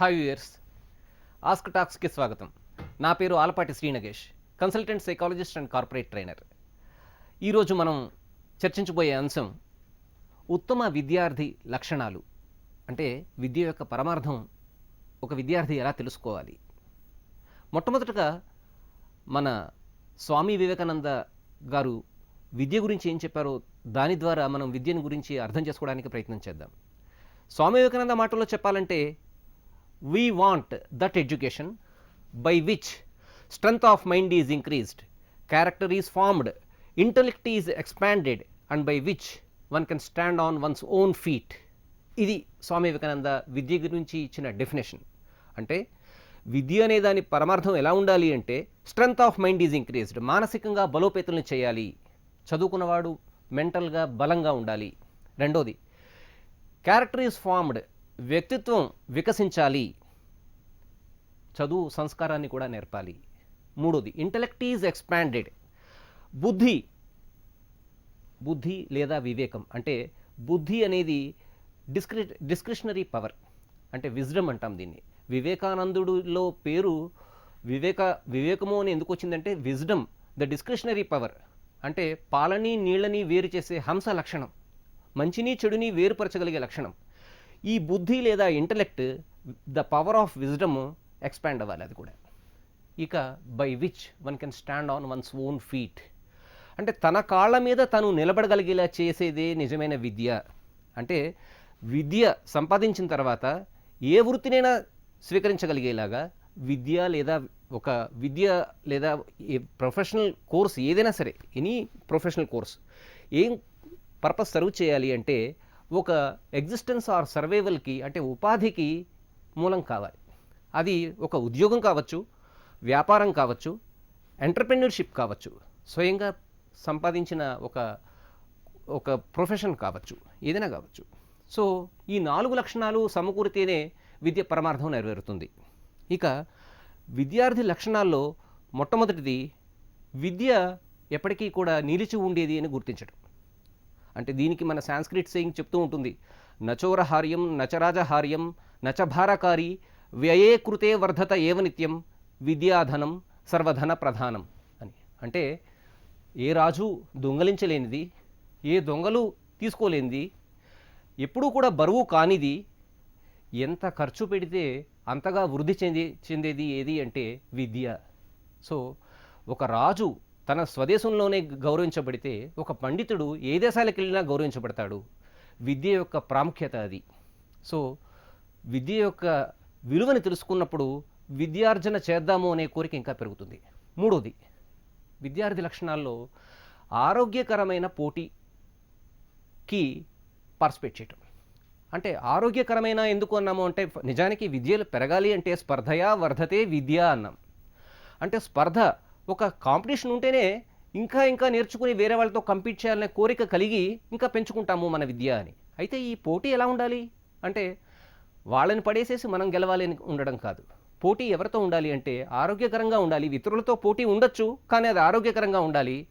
Hi viewers ask టాక్స్కి స్వాగతం. నా పేరు Alapati Srinagesh consultant psychologist and corporate trainer ఈరోజు మనం చర్చించబోయే అంశం ఉత్తమ విద్యార్థి లక్షణాలు. అంటే విద్య యొక్క పరమార్థం ఒక విద్యార్థి ఎలా తెలుసుకోవాలి? మొట్టమొదటగా మన స్వామి వివేకానంద గారు విద్య గురించి ఏం చెప్పారో దాని ద్వారా మనం విద్యను గురించి అర్థం చేసుకోవడానికి ప్రయత్నం చేద్దాం. స్వామి వివేకానంద మాటల్లో చెప్పాలంటే we want that education by which strength of mind is increased character is formed intellect is expanded and by which one can stand on one's own feet ఇది స్వామి వివేకానంద విద్య గురించి ఇచ్చిన డెఫినేషన్ అంటే విద్య అనే దాని పరమార్థం ఎలా ఉండాలి అంటే strength of mind is increased మానసికంగా బలోపేతులను చేయాలి. చదువుకున్నవాడు మెంటల్గా బలంగా ఉండాలి. రెండోది క్యారెక్టర్ ఈజ్ ఫార్మ్డ్ వ్యక్తిత్వం వికసించాలి. చదువు సంస్కారాన్ని కూడా నేర్పాలి. మూడోది ఇంటలెక్ట్ ఈజ్ ఎక్స్పాండెడ్ బుద్ధి బుద్ధి లేదా వివేకం అంటే బుద్ధి అనేది డిస్క్రి డిస్క్రిషనరీ పవర్ అంటే విజ్డమ్ అంటాం దీన్ని. వివేకానందుడిలో పేరు వివేక వివేకము అని ఎందుకు వచ్చిందంటే విజ్డమ్ ద డిస్క్రిషనరీ పవర్ అంటే పాలని నీళ్ళని వేరు చేసే హంస లక్షణం. మంచిని చెడుని వేరుపరచగలిగే లక్షణం. ఈ బుద్ధి లేదా intellect the power of wisdom expand అవ్వాలి అది కూడా. ఇక by which one can stand on one's own feet. అంటే తన కాళ్ళ మీద తను నిలబడగలిగేలా చేసేదే నిజమైన విద్య. అంటే విద్య సంపాదించిన తర్వాత ఏ వృత్తినైనా స్వీకరించగలిగేలాగా విద్య లేదా ఒక విద్య లేదా ప్రొఫెషనల్ కోర్స్ ఏదైనా సరే ఎనీ ప్రొఫెషనల్ కోర్స్ ఏం పర్పస్ సర్వ్ చేయాలి అంటే ఒక ఎగ్జిస్టెన్స్ ఆర్ సర్వైవల్కి అంటే ఉపాధికి మూలం కావాలి. అది ఒక ఉద్యోగం కావచ్చు వ్యాపారం కావచ్చు ఎంటర్ప్రెన్యూర్షిప్ కావచ్చు. స్వయంగా సంపాదించిన ఒక ఒక ప్రొఫెషన్ కావచ్చు ఏదైనా కావచ్చు. సో ఈ నాలుగు లక్షణాలు సమకూరితేనే విద్య పరమార్థం నెరవేరుతుంది. ఇక విద్యార్థి లక్షణాల్లో మొట్టమొదటిది విద్య ఎప్పటికీ కూడా నిలిచి ఉండేది అని గుర్తించడం అంటే దీనికి మన సాంస్క్రిట్ సేయింగ్ చెప్తూ ఉంటుంది. నచోరహార్యం నచరాజహార్యం నచభారకారి వ్యయే కృతే వర్ధత ఏవ నిత్యం విద్యాధనం సర్వధన ప్రధానం అని. అంటే ఏ రాజు దొంగలించలేనిది ఏ దొంగలు తీసుకోలేనిది ఎప్పుడూ కూడా బరువు కానిది ఎంత ఖర్చు పెడితే అంతగా వృద్ధి చెంది చెందేది ఏది అంటే విద్య. సో ఒక రాజు తన స్వదేశంలోనే గౌరవించబడితే ఒక పండితుడు ఏ దేశాలకు వెళ్ళినా గౌరవించబడతాడు. విద్య యొక్క ప్రాముఖ్యత అది. సో విద్య యొక్క విలువని తెలుసుకున్నప్పుడు విద్యార్జన చేద్దాము అనే కోరిక ఇంకా పెరుగుతుంది. మూడోది విద్యార్థి లక్షణాల్లో ఆరోగ్యకరమైన పోటీకి పార్టిసిపేట్ చేయటం. అంటే ఆరోగ్యకరమైన ఎందుకు అన్నాము అంటే నిజానికి విద్యలు పెరగాలి అంటే స్పర్ధయా వర్ధతే విద్య అన్నాం. అంటే స్పర్ధ ఒక కాంపిటీషన్ ఉంటేనే ఇంకా ఇంకా నేర్చుకుని వేరే వాళ్ళతో కంపీట్ చేయాలనే కోరిక కలిగి ఇంకా పెంచుకుంటాము మన విద్య అని. అయితే ఈ పోటీ ఎలా ఉండాలి? అంటే వాళ్ళని పడేసేసి మనం గెలవాలి అని ఉండడం కాదు. పోటీ ఎవరితో ఉండాలి అంటే ఆరోగ్యకరంగా ఉండాలి. ఇతరులతో పోటీ ఉండొచ్చు కానీ అది ఆరోగ్యకరంగా ఉండాలి.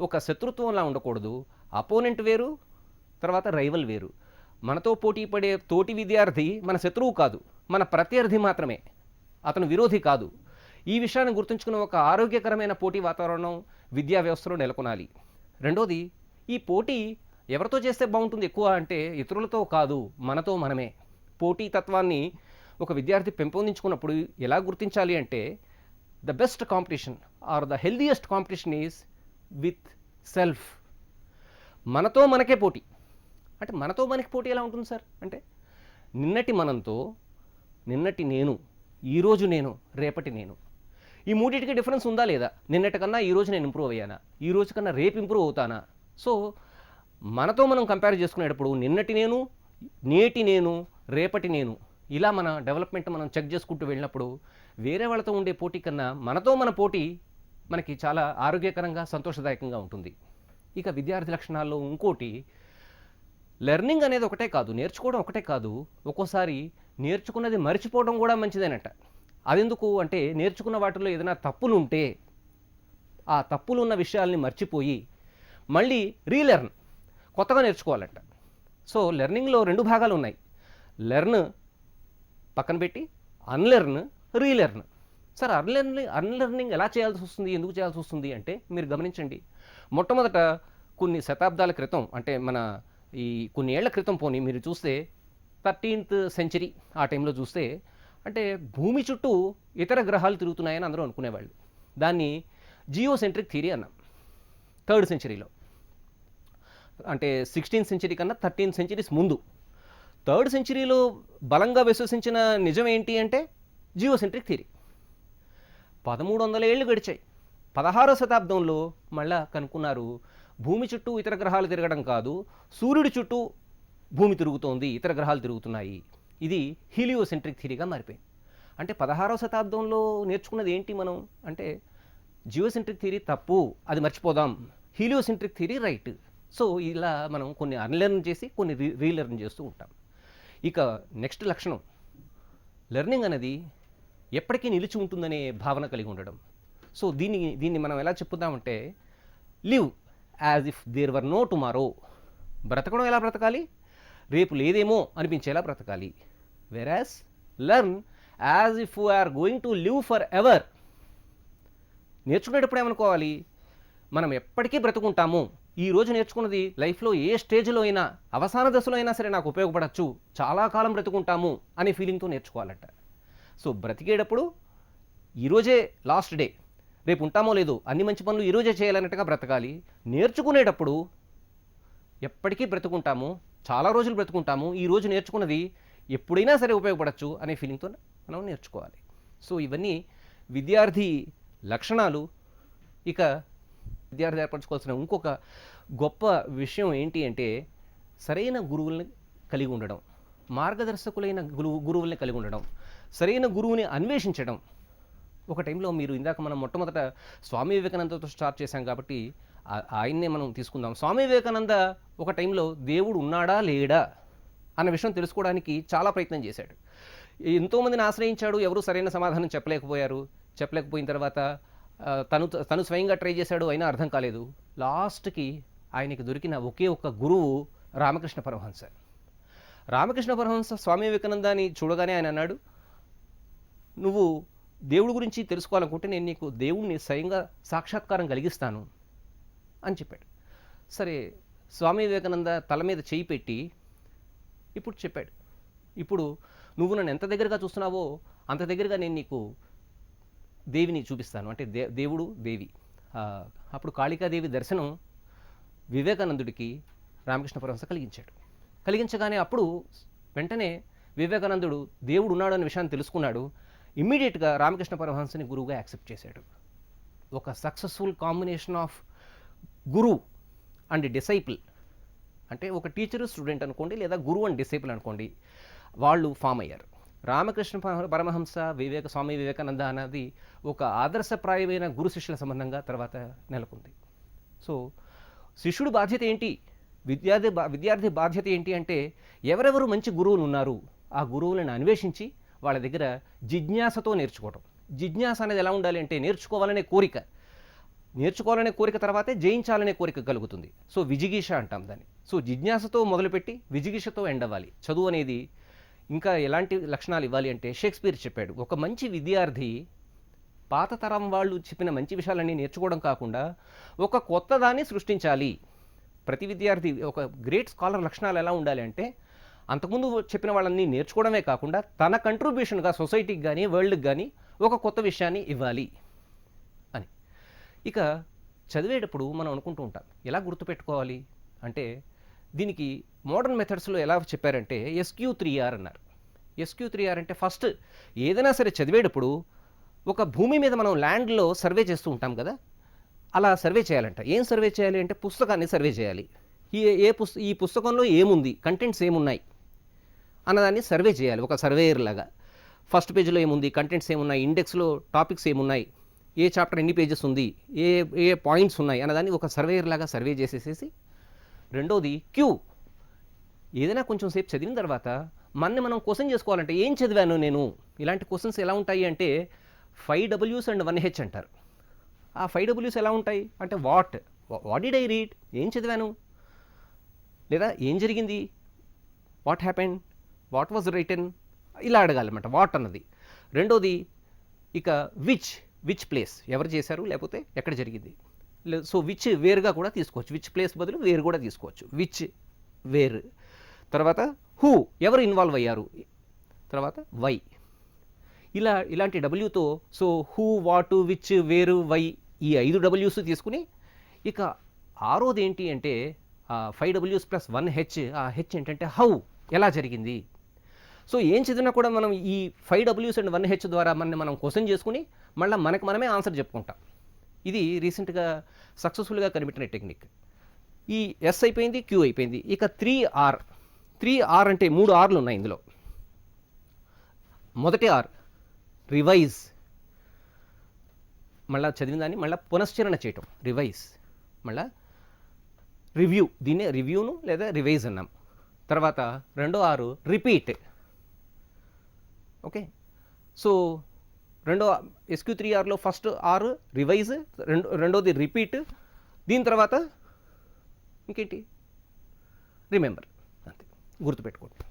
ఒక శత్రుత్వంలా ఉండకూడదు. అపోనెంట్ వేరు తర్వాత రైవల్ వేరు. మనతో పోటీ పడే తోటి విద్యార్థి మన శత్రువు కాదు. మన ప్రత్యర్థి మాత్రమే. అతను విరోధి కాదు. ఈ విషయాన్ని గుర్తుంచుకున్న ఒక ఆరోగ్యకరమైన పోటీ వాతావరణం విద్యా వ్యవస్థలో నెలకొనాలి. రెండోది ఈ పోటీ ఎవరితో చేస్తే బాగుంటుంది ఎక్కువ అంటే ఇతరులతో కాదు మనతో మనమే. పోటీ తత్వాన్ని ఒక విద్యార్థి పెంపొందించుకున్నప్పుడు ఎలా గుర్తించాలి అంటే the best competition are the healthiest competition is with self. మనతో మనకే పోటీ. అంటే మనతో మనకి పోటీ ఎలా ఉంటుంది సార్? అంటే నిన్నటి మనంతో నిన్నటి నేను ఈరోజు నేను రేపటి నేను. ఈ మూడింటికి డిఫరెన్స్ ఉందా లేదా? నిన్నటి కన్నా ఈరోజు నేను ఇంప్రూవ్ అయ్యానా? ఈ రోజు కన్నా రేపు ఇంప్రూవ్ అవుతానా? సో మనతో మనం కంపేర్ చేసుకునేటప్పుడు నిన్నటి నేను నేటి నేను రేపటి నేను ఇలా మన డెవలప్మెంట్ మనం చెక్ చేసుకుంటూ వెళ్ళినప్పుడు వేరే వాళ్ళతో ఉండే పోటీ కన్నా మనతో మన పోటీ మనకి చాలా ఆరోగ్యకరంగా సంతోషదాయకంగా ఉంటుంది. ఇక విద్యార్థి లక్షణాల్లో ఇంకోటి లెర్నింగ్ అనేది ఒకటే కాదు నేర్చుకోవడం ఒకటే కాదు ఒక్కోసారి నేర్చుకున్నది మర్చిపోవడం కూడా మంచిదేనట. అదెందుకు అంటే నేర్చుకున్న వాటిలో ఏదైనా తప్పులు ఉంటే ఆ తప్పులు ఉన్న విషయాల్ని మర్చిపోయి మళ్ళీ రీలెర్న్ కొత్తగా నేర్చుకోవాలంట. సో లెర్నింగ్లో రెండు భాగాలు ఉన్నాయి లెర్న్ పక్కన పెట్టి unlearn relearn. Sir unlearning unlearning ఎలా చేయాల్సి వస్తుంది ఎందుకు చేయాల్సి వస్తుంది అంటే మీరు గమనించండి. మొట్టమొదట కొన్ని శతాబ్దాల క్రితం అంటే మన ఈ కొన్ని ఏళ్ళ క్రితం పోని మీరు చూస్తే థర్టీన్త్ సెంచరీ ఆ టైంలో చూస్తే అంటే భూమి చుట్టూ ఇతర గ్రహాలు తిరుగుతున్నాయని అందరూ అనుకునేవాళ్ళు. దాన్ని జియోసెంట్రిక్ థియరీ అన్నాం థర్డ్ సెంచరీలో. అంటే సిక్స్టీన్త్ సెంచరీ కన్నా థర్టీన్త్ సెంచరీస్ ముందు. థర్డ్ సెంచరీలో బలంగా విశ్వసించిన నిజం ఏంటి అంటే జియోసెంట్రిక్ థియరీ. పదమూడు వందల ఏళ్ళు గడిచాయి. పదహారో శతాబ్దంలో మళ్ళా కనుక్కున్నారు భూమి చుట్టూ ఇతర గ్రహాలు తిరగడం కాదు సూర్యుడి చుట్టూ భూమి తిరుగుతోంది ఇతర గ్రహాలు తిరుగుతున్నాయి. ఇది హీలియోసెంట్రిక్ థియరీగా మారిపోయింది. అంటే పదహారవ శతాబ్దంలో నేర్చుకున్నది ఏంటి మనం? అంటే జియోసెంట్రిక్ థీరీ తప్పు అది మర్చిపోదాం. Heliocentric theory right. సో ఇలా మనం కొన్ని అన్లెర్న్ చేసి కొన్ని రీ రీలెర్న్ చేస్తూ ఉంటాం. ఇక నెక్స్ట్ లక్షణం. లెర్నింగ్ అనేది ఎప్పటికీ నిలిచి ఉంటుందనే భావన కలిగి ఉండడం. సో దీన్ని దీన్ని మనం ఎలా చెప్పుదామంటే live as if there were no tomorrow. బ్రతకడం ఎలా బ్రతకాలి? రేపు లేదేమో అనిపించేలా బ్రతకాలి. Whereas learn as if are going to live forever నేర్చుకునేటప్పుడు ఏమనుకోవాలి? మనం ఎప్పటికీ బ్రతుకుంటాము. ఈ రోజు నేర్చుకున్నది లైఫ్లో ఏ స్టేజ్లో అయినా అవసాన దశలో అయినా సరే నాకు ఉపయోగపడచ్చు. చాలా కాలం బ్రతుకుంటాము అనే ఫీలింగ్తో నేర్చుకోవాలట. సో బ్రతికేటప్పుడు ఈరోజే లాస్ట్ డే రేపు ఉంటామో లేదో అన్ని మంచి పనులు ఈరోజే చేయాలన్నట్టుగా బ్రతకాలి. నేర్చుకునేటప్పుడు ఎప్పటికీ బ్రతుకుంటాము. చాలా రోజులు బ్రతుకుంటాము ఈ రోజు నేర్చుకున్నది ఎప్పుడైనా సరే ఉపయోగపడచ్చు అనే ఫీలింగ్తో మనం నేర్చుకోవాలి. సో ఇవన్నీ విద్యార్థి లక్షణాలు. ఇక విద్యార్థి ఏర్పరచుకోవాల్సిన ఇంకొక గొప్ప విషయం ఏంటి అంటే సరైన గురువుల్ని కలిగి ఉండడం మార్గదర్శకులైన గురువు గురువుల్ని కలిగి ఉండడం సరైన గురువుని అన్వేషించడం. ఒక టైంలో మీరు ఇందాక మనం మొట్టమొదట స్వామి వివేకానందతో స్టార్ట్ చేశాం కాబట్టి ఆయన్నే మనం తీసుకుందాం. స్వామి వివేకానంద ఒక టైంలో దేవుడు ఉన్నాడా? లేడా? అన్న విషయం తెలుసుకోవడానికి చాలా ప్రయత్నం చేశాడు. ఎంతోమందిని ఆశ్రయించాడు ఎవరు సరైన సమాధానం చెప్పలేకపోయారు. చెప్పలేకపోయిన తర్వాత తను తను స్వయంగా ట్రై చేశాడు అయినా అర్థం కాలేదు. లాస్ట్కి ఆయనకి దొరికిన ఒకే ఒక్క గురువు రామకృష్ణ పరమహంస. రామకృష్ణ పరమహంస స్వామి వివేకానందాన్ని చూడగానే ఆయన అన్నాడు నువ్వు దేవుడి గురించి తెలుసుకోవాలనుకుంటే నేను నీకు దేవుణ్ణి స్వయంగా సాక్షాత్కారం కలిగిస్తాను. అని చెప్పాడు. సరే స్వామి వివేకానంద తల మీద చేయి పెట్టి ఇప్పుడు చెప్పాడు. ఇప్పుడు నువ్వు నన్ను ఎంత దగ్గరగా చూస్తున్నావో అంత దగ్గరగా నేను నీకు దేవిని చూపిస్తాను. అంటే దే దేవుడు దేవి. అప్పుడు కాళికాదేవి దర్శనం వివేకానందుడికి రామకృష్ణ పరమహంస కలిగించాడు. కలిగించగానే అప్పుడు వెంటనే వివేకానందుడు దేవుడు ఉన్నాడు అనే విషయాన్ని తెలుసుకున్నాడు. ఇమ్మీడియట్గా రామకృష్ణ పరమహంసని గురువుగా యాక్సెప్ట్ చేశాడు. ఒక successful combination of guru and disciple. అంటే ఒక టీచర్ స్టూడెంట్ అనుకోండి లేదా గురువు అండ్ డిసైపుల్ అనుకోండి వాళ్ళు ఫామ్ అయ్యారు. రామకృష్ణ పరమహంస వివేక స్వామి వివేకానంద అన్నది ఒక ఆదర్శప్రాయమైన గురు శిష్యుల సంబంధంగా తర్వాత నెలకొంది. సో శిష్యుడు బాధ్యత ఏంటి? విద్యార్థి బా- విద్యార్థి బాధ్యత ఏంటి అంటే ఎవరెవరు మంచి గురువులు ఉన్నారు ఆ గురువులను అన్వేషించి వాళ్ళ దగ్గర జిజ్ఞాసతో నేర్చుకోవటం. జిజ్ఞాస అనేది ఎలా ఉండాలి అంటే నేర్చుకోవాలనే కోరిక. నేర్చుకోవాలనే కోరిక తర్వాతే జయించాలనే కోరిక కలుగుతుంది. సో విజిగీష అంటాం దాన్ని. సో జిజ్ఞాసతో మొదలుపెట్టి విజిగీషతో ఎండ్ అవ్వాలి. చదువు అనేది ఇంకా ఎలాంటి లక్షణాలు ఇవ్వాలి అంటే షేక్స్పియర్ చెప్పాడు ఒక మంచి విద్యార్థి పాత తరం వాళ్ళు చెప్పిన మంచి విషయాలన్నీ నేర్చుకోవడం కాకుండా ఒక కొత్త దాన్ని సృష్టించాలి. ప్రతి విద్యార్థి ఒక గ్రేట్ స్కాలర్ లక్షణాలు ఎలా ఉండాలి అంటే అంతకుముందు చెప్పిన వాళ్ళని నేర్చుకోవడమే కాకుండా తన కంట్రిబ్యూషన్గా సొసైటీకి కానీ వరల్డ్కి కానీ ఒక కొత్త విషయాన్ని ఇవ్వాలి. ఇక చదివేటప్పుడు మనం అనుకుంటూ ఉంటాం ఎలా గుర్తుపెట్టుకోవాలి? అంటే దీనికి మోడర్న్ మెథడ్స్లో ఎలా చెప్పారంటే ఎస్క్యూ త్రీ ఆర్ అన్నారు. ఎస్క్యూ త్రీ ఆర్ అంటే ఫస్ట్ ఏదైనా సరే చదివేటప్పుడు ఒక భూమి మీద మనం ల్యాండ్లో సర్వే చేస్తూ ఉంటాం కదా అలా సర్వే చేయాలంట. ఏం సర్వే చేయాలి అంటే పుస్తకాన్ని సర్వే చేయాలి. ఈ ఏ పుస్త ఈ పుస్తకంలో ఏముంది కంటెంట్స్ ఏమున్నాయి అన్నదాన్ని సర్వే చేయాలి ఒక సర్వేయర్ లాగా. ఫస్ట్ పేజీలో ఏముంది కంటెంట్స్ ఏమున్నాయి ఇండెక్స్లో టాపిక్స్ ఏమున్నాయి ఏ చాప్టర్ ఎన్ని పేజెస్ ఉంది ఏ ఏ పాయింట్స్ ఉన్నాయి అన్నదాన్ని ఒక సర్వేయర్ లాగా సర్వే చేసేసేసి రెండోది క్యూ ఏదైనా కొంచెం సేపు చదివిన తర్వాత మనని మనం క్వశ్చన్ చేసుకోవాలంటే ఏం చదివాను నేను? ఇలాంటి క్వశ్చన్స్ ఎలా ఉంటాయి అంటే ఫైవ్ డబ్ల్యూస్ అండ్ వన్ హెచ్ అంటారు. ఆ ఫైవ్ డబ్ల్యూస్ ఎలా ఉంటాయి? అంటే what what did I read ఏం చదివాను? లేదా ఏం జరిగింది? What happened what was written ఇలా అడగాలన్నమాట వాట్ అన్నది. రెండోది ఇక విచ్ విచ్ ప్లేస్ ఎవరు చేశారు? లేకపోతే ఎక్కడ జరిగింది? లే- సో విచ్ వేరుగా కూడా తీసుకోవచ్చు. విచ్ ప్లేస్ బదులు వేరు కూడా తీసుకోవచ్చు. Which where. తర్వాత హూ ఎవరు ఇన్వాల్వ్ అయ్యారు? తర్వాత వై. ఇలా ఇలాంటి డబ్ల్యూతో so who what which where why ఈ ఐదు డబ్ల్యూస్ తీసుకుని ఇక ఆరోది ఏంటి అంటే ఫైవ్ డబ్ల్యూస్ ప్లస్ వన్ హెచ్ ఆ హెచ్ ఏంటంటే హౌ ఎలా జరిగింది? సో ఏం చదివినా కూడా మనం ఈ ఫైవ్ డబ్ల్యూస్ అండ్ వన్ హెచ్ ద్వారా మన మనం క్వశ్చన్ చేసుకుని మళ్ళీ మనకు మనమే ఆన్సర్ చెప్పుకుంటాం. ఇది రీసెంట్గా సక్సెస్ఫుల్గా కనిపెట్టిన టెక్నిక్. ఈ ఎస్ అయిపోయింది క్యూ అయిపోయింది. ఇక త్రీ ఆర్ త్రీ ఆర్ అంటే మూడు ఆర్లు ఉన్నాయి ఇందులో. మొదటి ఆర్ రివైజ్. మళ్ళీ చదివిన దాన్ని మళ్ళీ పునశ్చరణ చేయటం రివైజ్. మళ్ళీ రివ్యూ దీన్నే రివ్యూను లేదా రివైజ్ అన్నాం. తర్వాత రెండో ఆరు రిపీట్. ఓకే? సో రెండో ఎస్క్యూ త్రీ ఆర్లో ఫస్ట్ ఆర్ రివైజ్ రెండో రెండోది రిపీట్ దీని తర్వాత ఇంకేంటి? రిమెంబర్ అంతే. గుర్తుపెట్టుకోండి.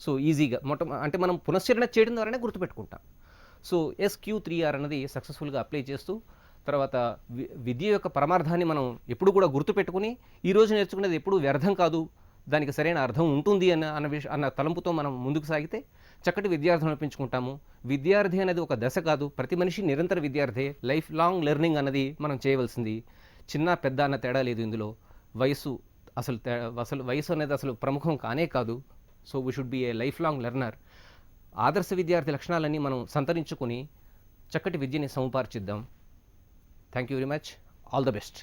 సో ఈజీగా మొట్ట అంటే మనం పునశ్చరణ చేయడం ద్వారానే గుర్తుపెట్టుకుంటాం. సో ఎస్క్యూ త్రీ ఆర్ అనేది సక్సెస్ఫుల్గా అప్లై చేస్తూ తర్వాత వి- విద్య యొక్క పరమార్థాన్ని మనం ఎప్పుడు కూడా గుర్తుపెట్టుకుని ఈ రోజు నేర్చుకునేది ఎప్పుడు వ్యర్థం కాదు దానికి సరైన అర్థం ఉంటుంది అన్న అన్న విష అన్న తలంపుతో మనం ముందుకు సాగితే చక్కటి విద్యార్థులను పెంచుకుంటాము. విద్యార్థి అనేది ఒక దశ కాదు. ప్రతి మనిషి నిరంతర విద్యార్థే. లైఫ్ లాంగ్ లెర్నింగ్ అన్నది మనం చేయవలసింది. చిన్న పెద్ద అన్న తేడా లేదు ఇందులో. వయసు అసలు అసలు వయసు అనేది అసలు ప్రముఖం కానే కాదు. So we should be a lifelong learner ఆదర్శ విద్యార్థి లక్షణాలన్నీ మనం సంతరించుకొని చక్కటి విద్యని సముపార్చిద్దాం thank you very much all the best